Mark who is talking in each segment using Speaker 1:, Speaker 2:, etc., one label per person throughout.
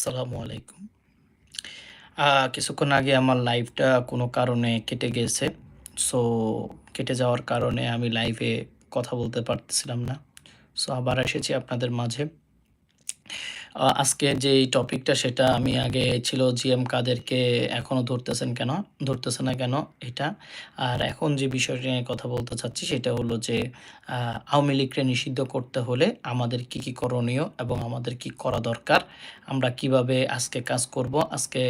Speaker 1: আসসালামু আলাইকুম কিছুক্ষণ আগে আমার লাইভটা কোনো কারণে কেটে গেছে। সো, কেটে যাওয়ার কারণে আমি লাইভে কথা বলতে পারতেছিলাম না। সো, আবার এসেছি আপনাদের মাঝে। আজকে যেই টপিকটা সেটা আমি আগে ছিল জিএম কাদেরকে এখনও ধরতেছেন কেন? ধরতেছে না কেন? এটা। আর এখন যে বিষয়টা নিয়ে কথা বলতে চাচ্ছি সেটা হলো যে আওয়ামী লীগকে নিষিদ্ধ করতে হলে আমাদের কি, কি করণীয় এবং আমাদের কি করা দরকার? আমরা কীভাবে আজকে কাজ করব? আজকে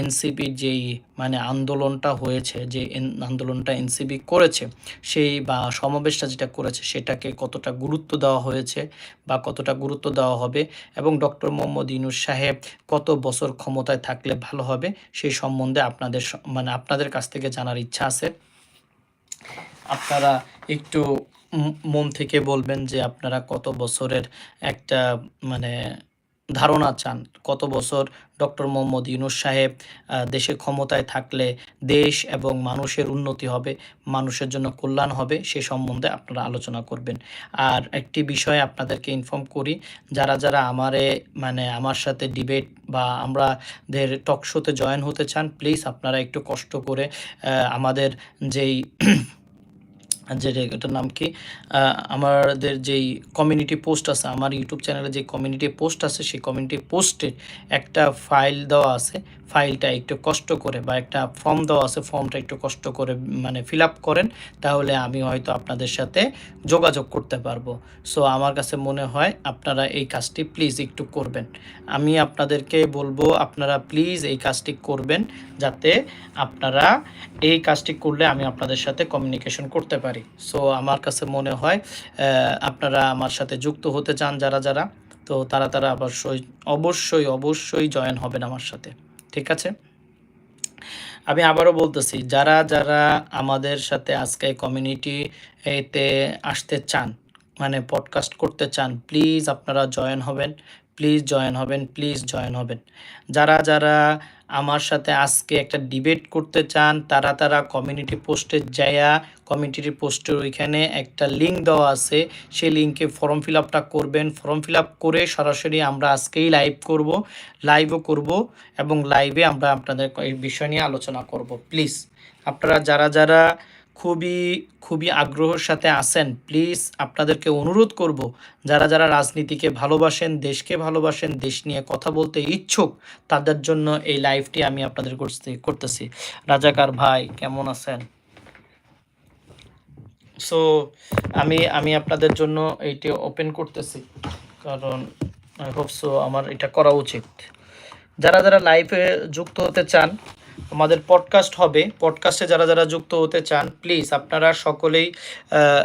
Speaker 1: এনসিপির যেই মানে আন্দোলনটা হয়েছে, যে আন্দোলনটা এনসিপি করেছে, সেই বা সমাবেশটা যেটা করেছে সেটাকে কতটা গুরুত্ব দেওয়া হয়েছে বা কতটা গুরুত্ব দেওয়া হবে এবং ডক্টর মোহাম্মদ ইনুস সাহেব কত বছর ক্ষমতায় থাকলে ভালো হবে সেই সম্বন্ধে আপনাদের মানে আপনাদের কাছ থেকে জানার ইচ্ছা আছে। আপনারা একটু মন থেকে বলবেন যে আপনারা কত বছরের একটা মানে ধারণা চান? কত বছর ডক্টর মোহাম্মদ ইউনুস সাহেব দেশে ক্ষমতায় থাকলে দেশ এবং মানুষের উন্নতি হবে, মানুষের জন্য কল্যাণ হবে সে সম্বন্ধে আপনারা আলোচনা করবেন। আর একটি বিষয় আপনাদেরকে ইনফর্ম করি, যারা, যারা আমারে মানে আমার সাথে ডিবেট বা আমাদের টক শোতে জয়েন হতে চান প্লিজ আপনারা একটু কষ্ট করে আমাদের যেই যে এটার নাম কি? আমাদের যেই কমিউনিটি পোস্ট আছে, আমার ইউটিউব চ্যানেলে যে কমিউনিটি পোস্ট আছে সেই কমিউনিটি পোস্টের একটা ফাইল দেওয়া আছে। ফাইলটা একটু কষ্ট করে বা একটা ফর্ম দেওয়া আছে, ফর্মটা একটু কষ্ট করে মানে ফিল করেন। তাহলে আমি হয়তো আপনাদের সাথে যোগাযোগ করতে পারব। সো আমার কাছে মনে হয় আপনারা এই কাজটি প্লিজ একটু করবেন। আমি আপনাদেরকে বলব আপনারা প্লিজ এই কাজটি করবেন যাতে আপনারা এই কাজটি করলে আমি আপনাদের সাথে কমিউনিকেশন করতে পারি। সো আমার কাছে মনে হয় আপনারা আমার সাথে যুক্ত হতে চান যারা, যারা তো তারা, তারা অবশ্যই, অবশ্যই, অবশ্যই জয়েন হবেন আমার সাথে। ঠিক আছে? আমি আবারও বলতেছি যারা, যারা আমাদের সাথে আজকে কমিউনিটি এতে আসতে চান, মানে পডকাস্ট করতে চান প্লিজ আপনারা জয়েন হবেন। প্লিজ জয়েন হবেন, প্লিজ জয়েন হবেন। যারা, যারা আমার সাথে আজকে একটা ডিবেট করতে চান তারা, তারা কমিউনিটি পোস্টে যায়া কমিউনিটি পোস্টের ওইখানে একটা লিঙ্ক দেওয়া আছে। সেই লিঙ্কে ফর্ম ফিল আপটা করবেন। ফর্ম ফিল আপ করে সরাসরি আমরা আজকেই লাইভ করব। লাইভও করব এবং লাইভে আমরা আপনাদের এই বিষয় নিয়ে আলোচনা করব। প্লিজ আপনারা যারা, যারা খুবই, খুবই আগ্রহের সাথে আছেন প্লিজ আপনাদেরকে অনুরোধ করব যারা, যারা রাজনীতিকে ভালোবাসেন, দেশকে ভালোবাসেন, দেশ নিয়ে কথা বলতে ইচ্ছুক তাদের জন্য এই লাইভটি আমি আপনাদের করতে করতেছি। রাজাকার ভাই কেমন আছেন? সো আমি, আমি আপনাদের জন্য এইটি ওপেন করতেছি। কারণ আই হোপ সো আমার এটা করা উচিত। যারা, যারা লাইভে যুক্ত হতে চান আমাদের পডকাস্ট হবে। পডকাস্টে যারা, যারা যুক্ত হতে চান প্লিজ আপনারা সকলেই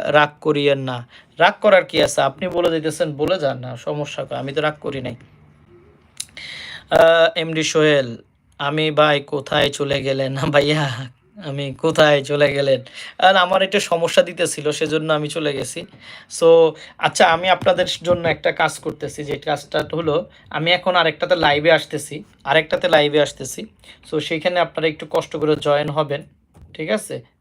Speaker 1: রাগ করিয়েন না। রাগ করার কি আছে? আপনি বলে দিতেছেন বলে যান না সমস্যা আমি তো রাগ করি নাই। এমডি সোহেল, আমি ভাই কোথায় চলে গেলেন? ভাইয়া আমি কোথায় চলে গেলেন? আর আমার একটু সমস্যা দিতেছিল, সেজন্য আমি চলে গেছি। সো আচ্ছা আমি আপনাদের জন্য একটা কাজ করতেছি যে কাজটা হলো, আমি এখন আরেকটাতে লাইভে আসতেছি। আরেকটাতে লাইভে আসতেছি। সো সেইখানে আপনারা একটু কষ্ট করে জয়েন হবেন। ঠিক আছে?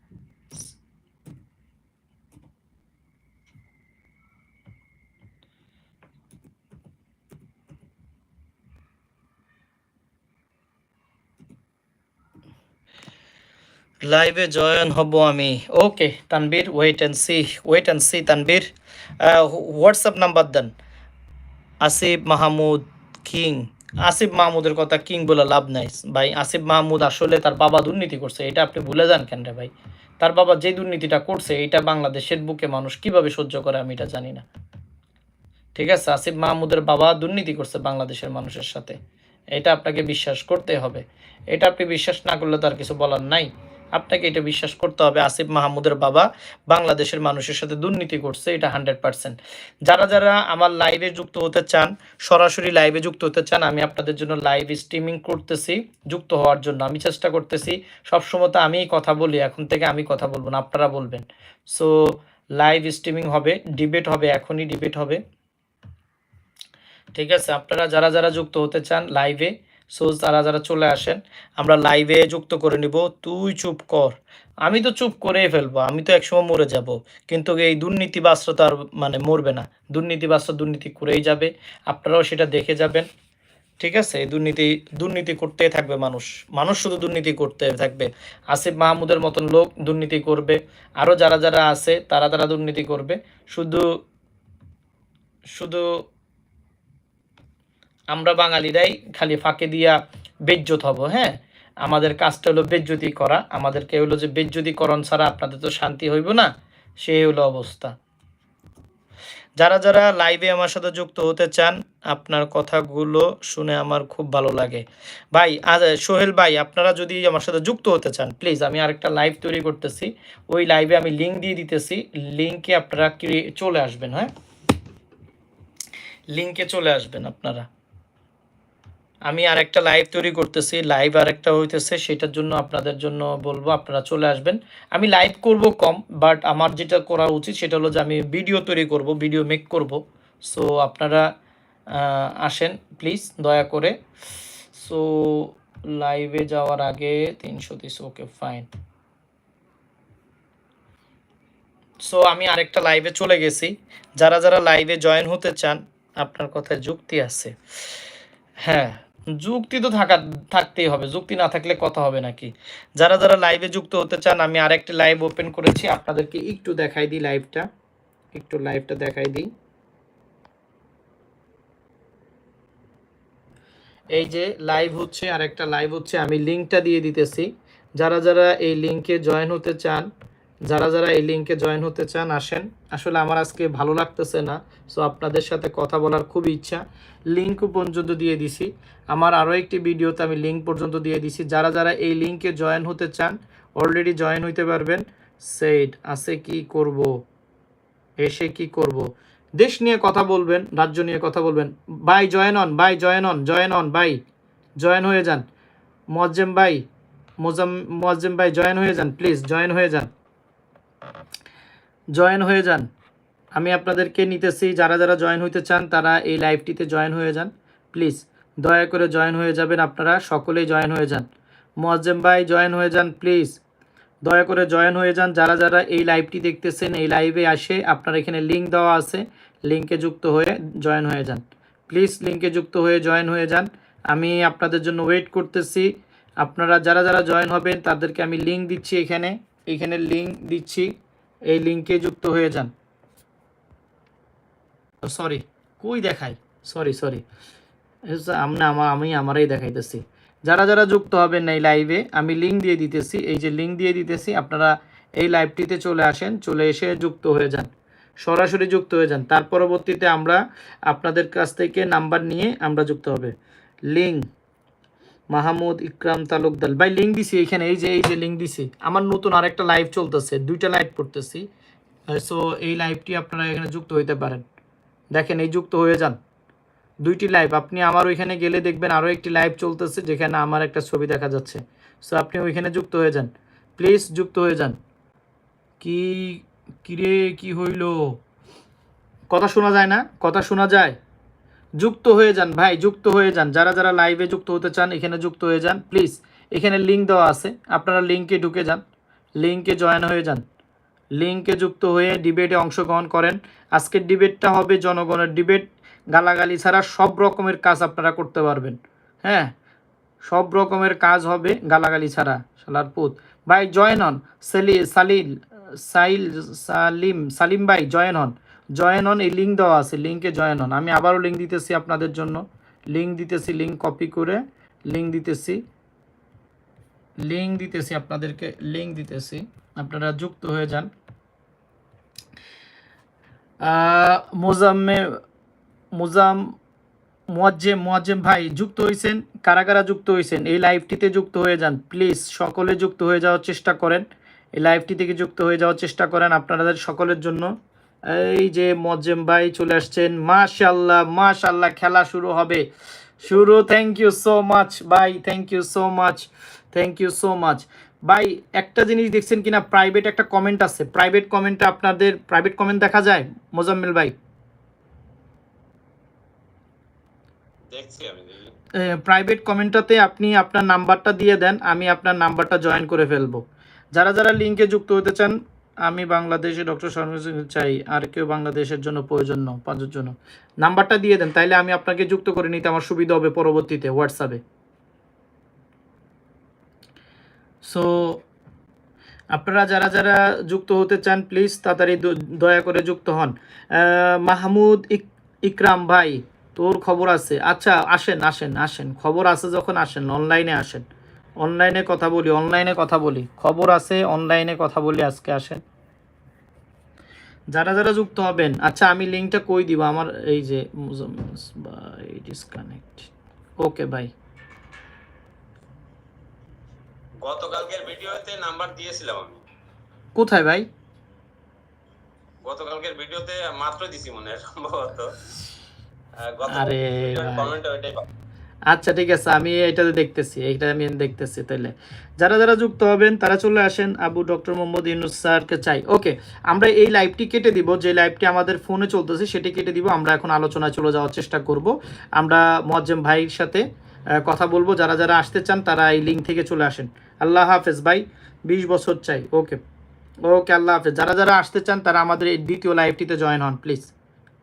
Speaker 1: লাইভে জয়েন হব আমি। Okay Tanvir wait and see, wait and see Tanvir. WhatsApp number then. Asif Mahmud king. Asif মাহমুদের কথা কিং বলে লাভ নাই। ভাই আসিফ মাহমুদ আসলে তার বাবা দুর্নীতি করছে। এটা আপনি ভুলে যান কেন রে ভাই? তার বাবা যে দুর্নীতিটা করছে এটা বাংলাদেশের বুকে মানুষ কীভাবে সহ্য করে আমি এটা জানি না। ঠিক আছে? আসিফ মাহমুদের বাবা দুর্নীতি করছে বাংলাদেশের মানুষের সাথে। এটা আপনাকে বিশ্বাস করতে হবে। এটা আপনি বিশ্বাস না করলে তো আর কিছু বলার নাই। আপনাকে এটা বিশ্বাস করতে হবে, আসিফ মাহমুদের বাবা বাংলাদেশের মানুষের সাথে দুর্নীতি করছে, এটা হান্ড্রেড পার্সেন্ট। যারা যারা আমার লাইভে যুক্ত হতে চান, সরাসরি লাইভে যুক্ত হতে চান, আমি আপনাদের জন্য লাইভ স্ট্রিমিং করতেছি, যুক্ত হওয়ার জন্য আমি চেষ্টা করতেছি। সবসময় তো আমিই কথা বলি, এখন থেকে আমি কথা বলব না, আপনারা বলবেন। সো লাইভ স্ট্রিমিং হবে ডিবেট হবে, এখনই ডিবেট হবে। ঠিক আছে, আপনারা যারা যারা যুক্ত হতে চান লাইভে সো যারা যারা চলে আসেন, আমরা লাইভে যুক্ত করে নিব, তুই চুপ কর। আমি তো চুপ করেই ফেলব, আমি তো একসময় মরে যাব। কিন্তু এই দুর্নীতিবাসরা তো আর মানে মরবে না। দুর্নীতিবাসরা দুর্নীতি করেই যাবে। আপনারাও সেটা দেখে যাবেন। ঠিক আছে? দুর্নীতি দুর্নীতি করতেই থাকবে মানুষ। মানুষ শুধু দুর্নীতি করতে থাকবে। আসিফ মাহমুদের মতন লোক দুর্নীতি করবে। আরও যারা যারা আছে, তারা তারা দুর্নীতি করবে। শুধু শুধু আমরা বাঙালিরাই খালি ফাঁকে দিয়া বেজ্জত হব হ্যাঁ? আমাদের কাজটা হলো বেজ্জতি করা। আমাদেরকে হলো যে বেজ্জতিকরণ ছাড়া আপনাদের তো শান্তি হইব না সেই হলো অবস্থা। যারা যারা লাইভে আমার সাথে যুক্ত হতে চান, আপনার কথাগুলো শুনে আমার খুব ভালো লাগে। ভাই সোহেল ভাই, আপনারা যদি আমার সাথে যুক্ত হতে চান প্লিজ আমি আরেকটা লাইভ তৈরি করতেছি। ওই লাইভে আমি লিঙ্ক দিয়ে দিতেছি। লিঙ্কে আপনারা চলে আসবেন হ্যাঁ? লিঙ্কে চলে আসবেন আপনারা। আমি আর একটা লাইভ তৈরি করতেছি লাইভ আর একটা হইতেছে, সেটার জন্য আপনাদের জন্য বলব, আপনারা চলে আসবেন। আমি লাইভ করব কম বাট আমার যেটা করা উচিত সেটা হলো যে আমি ভিডিও তৈরি করব ভিডিও মেক করব। সো আপনারা আসেন প্লিজ দয়া করে। সো লাইভে যাওয়ার আগে তিনশো তিরিশ ওকে ফাইন সো আমি আরেকটা লাইভে চলে গেছি। যারা যারা লাইভে জয়েন হতে চান, আপনার কথায় যুক্তি আছে। হ্যাঁ যুক্তি তো থাকা থাকতেই হবে। যুক্তি না থাকলে কথা হবে নাকি যারা যারা লাইভে যুক্ত হতে চান, আমি আরেকটি লাইভ ওপেন করেছি। আপনাদেরকে একটু দেখাই দিই লাইভটা একটু লাইভটা দেখাই দিই। এই যে লাইভ হচ্ছে আর একটা লাইভ হচ্ছে, আমি লিঙ্কটা দিয়ে দিতেছি। যারা যারা এই লিঙ্কে জয়েন হতে চান যারা যারা এই লিঙ্কে জয়েন হতে চান, আসেন। আসলে আমার আজকে ভালো লাগতেছে না সো আপনাদের সাথে কথা বলার খুব ইচ্ছা। লিঙ্ক পর্যন্ত দিয়ে দিছি। আমার আরও একটি ভিডিওতে আমি লিঙ্ক পর্যন্ত দিয়ে দিছি। যারা যারা এই লিঙ্কে জয়েন হতে চান অলরেডি জয়েন হইতে পারবেন। সেট আছে কি করব? এসে কি করব? দেশ নিয়ে কথা বলবেন, রাজ্য নিয়ে কথা বলবেন। By join on by join on join on by join হয়ে যান। মোয়াজ্জেম বাই মোজাম, মোয়াজ্জেম ভাই জয়েন হয়ে যান প্লিজ জয়েন হয়ে যান। জয়েন হয়ে যান। আমি আপনাদেরকে নিতেছি, যারা যারা জয়েন হইতে চান, তারা এই লাইভটিতে জয়েন হয়ে যান। প্লিজ, দয়া করে জয়েন হয়ে যাবেন আপনারা, সকলেই জয়েন হয়ে যান। মোয়াজ্জেম ভাই, জয়েন হয়ে যান, প্লিজ। দয়া করে জয়েন হয়ে যান, যারা যারা এই লাইভটি দেখতেছেন, এই লাইভে আসে, আপনার এখানে লিঙ্ক দেওয়া আছে লিঙ্কে যুক্ত হয়ে জয়েন হয়ে যান। প্লিজ লিঙ্কে যুক্ত হয়ে জয়েন হয়ে যান। আমি আপনাদের জন্য ওয়েট করতেছি। আপনারা যারা যারা জয়েন হবেন, তাদেরকে আমি লিঙ্ক দিচ্ছি এখানে। এখানে লিঙ্ক দিচ্ছি। এই লিঙ্কে যুক্ত হয়ে যান। সরি কই দেখাই? সরি সরি আমরা আমার আমি আমারই দেখাইতেছি। যারা যারা যুক্ত হবেন এই লাইভে আমি লিঙ্ক দিয়ে দিতেছি। এই যে লিঙ্ক দিয়ে দিতেছি, আপনারা এই লাইভটিতে চলে আসেন, চলে এসে যুক্ত হয়ে যান। সরাসরি যুক্ত হয়ে যান। তার পরবর্তীতে আমরা আপনাদের কাছ থেকে নাম্বার নিয়ে আমরা যুক্ত হবে। লিঙ্ক মাহমুদ ইকরাম তালুকদার। ভাই লিঙ্ক দিছি এখানে, এই যে এই যে লিঙ্ক দিছি। আমার নতুন আরেকটা লাইভ চলতেছে, দুইটা লাইভ করতেছি। সো এই লাইভটি আপনারা এখানে যুক্ত হইতে পারেন। দেখেন, এই যুক্ত হয়ে যান। দুইটি লাইভ আপনি আমার ওইখানে গেলে দেখবেন আরও একটি লাইভ চলতেছে, যেখানে আমার একটা ছবি দেখা যাচ্ছে। সো আপনি ওইখানে যুক্ত হয়ে যান। প্লিজ যুক্ত হয়ে যান। কি কিরে কি হইল? কথা শোনা যায় না? কথা শোনা যায়? যুক্ত হয়ে যান, ভাই, যুক্ত হয়ে যান। যারা যারা লাইভে যুক্ত হতে চান, এখানে যুক্ত হয়ে যান প্লিজ এখানে লিঙ্ক দেওয়া আছে। আপনারা লিঙ্কে ঢুকে যান। লিঙ্কে জয়েন হয়ে যান। লিঙ্কে যুক্ত হয়ে ডিবেটে অংশগ্রহণ করেন। আজকের ডিবেটটা হবে জনগণের ডিবেট গালাগালি ছাড়া সব রকমের কাজ আপনারা করতে পারবেন। হ্যাঁ? সব রকমের কাজ হবে গালাগালি ছাড়া শালার পুত। ভাই জয়েন হন। সেলি সালিল সাইল সালিম সালিম ভাই জয়েন হন। জয়েন হন এই লিঙ্ক দেওয়া আছে লিঙ্কে জয়েন হন আমি আবারও লিঙ্ক দিতেছি আপনাদের জন্য। লিঙ্ক দিতেছি লিঙ্ক কপি করে লিঙ্ক দিতেছি লিঙ্ক দিতেছি আপনাদেরকে লিঙ্ক দিতেছি। আপনারা যুক্ত হয়ে যান। মোজাম্মে, মোজাম, মোয়াজ্জেম মোয়াজ্জেম ভাই, যুক্ত হয়েছেন কারা কারা যুক্ত হয়েছেন এই লাইভটিতে যুক্ত হয়ে যান। প্লিজ সকলে যুক্ত হয়ে যাওয়ার চেষ্টা করেন। এই লাইভটি থেকে যুক্ত হয়ে যাওয়ার চেষ্টা করেন আপনাদের সকলের জন্য। এই যে মোয়াজ্জেম ভাই চলে আসছেন। মাশাল্লাহ মাশাল্লাহ খেলা শুরু হবে। শুরু থ্যাংক ইউ সো মাচ ভাই thank you so much thank you so much ভাই একটা জিনিস দেখছেন কিনা? প্রাইভেট একটা কমেন্ট আছে। প্রাইভেট কমেন্টে আপনাদের প্রাইভেট কমেন্ট দেখা যায়? মোজাম্মেল ভাই। প্রাইভেট কমেন্টটাতে আপনি আপনার নাম্বারটা দিয়ে দেন আমি আপনার নাম্বারটা জয়েন করে ফেলব। যারা যারা লিঙ্কে যুক্ত হতে চান আমি বাংলাদেশে ডক্টর শর্মা সিং চাই, আর কেউ বাংলাদেশের জন্য প্রয়োজন ন পাঁচের জন্য। নাম্বারটা দিয়ে দেন, তাইলে আমি আপনাকে যুক্ত করে নিতে আমার সুবিধা হবে পরবর্তীতে হোয়াটসঅ্যাপে সো আপনারা যারা যারা যুক্ত হতে চান প্লিজ তাড়াতাড়ি দয়া করে যুক্ত হন। মাহমুদ ইক- ইকরাম ভাই, তোর খবর আছে? আচ্ছা আসেন আসেন আসেন। খবর আছে যখন আসেন অনলাইনে আসেন। অনলাইনে কথা বলি অনলাইনে কথা বলি। খবর আছে অনলাইনে কথা বলি আজকে আসেন। যারা যারা যুক্ত হবেন আচ্ছা আমি লিঙ্কটা কই দিব? আমার এই যে ভাই ডিসকানেক্ট ওকে ভাই
Speaker 2: গতকালকের ভিডিওতে নাম্বার দিয়েছিলাম আমি।
Speaker 1: কোথায় ভাই?
Speaker 2: গতকালকের ভিডিওতে মাত্র দিছি মনে সম্ভবত।
Speaker 1: আরে।
Speaker 2: কমেন্টে ওইটাই।
Speaker 1: আচ্ছা ঠিক আছে, আমি এটাতে দেখতেছি এইটা আমি দেখতেছি তাহলে যারা যারা যুক্ত হবেন, তারা চলে আসেন, আবু ডক্টর মোহাম্মদ ইউনুস স্যারকে চাই। ওকে, আমরা এই লাইভটি কেটে দিব, যে লাইভটি আমাদের ফোনে চলতেছে, সেটি কেটে দিব, আমরা এখন আলোচনায় চলে যাওয়ার চেষ্টা করব। আমরা মোয়াজ্জেম ভাইয়ের সাথে কথা বলব, যারা যারা আসতে চান, তারা এই লিঙ্ক থেকে চলে আসেন। আল্লাহ হাফেজ ভাই, বিশ বছর চাই, ওকে। ওকে, আল্লাহ হাফেজ। যারা যারা আসতে চান, তারা আমাদের এই দ্বিতীয় লাইভটিতে জয়েন হন প্লিজ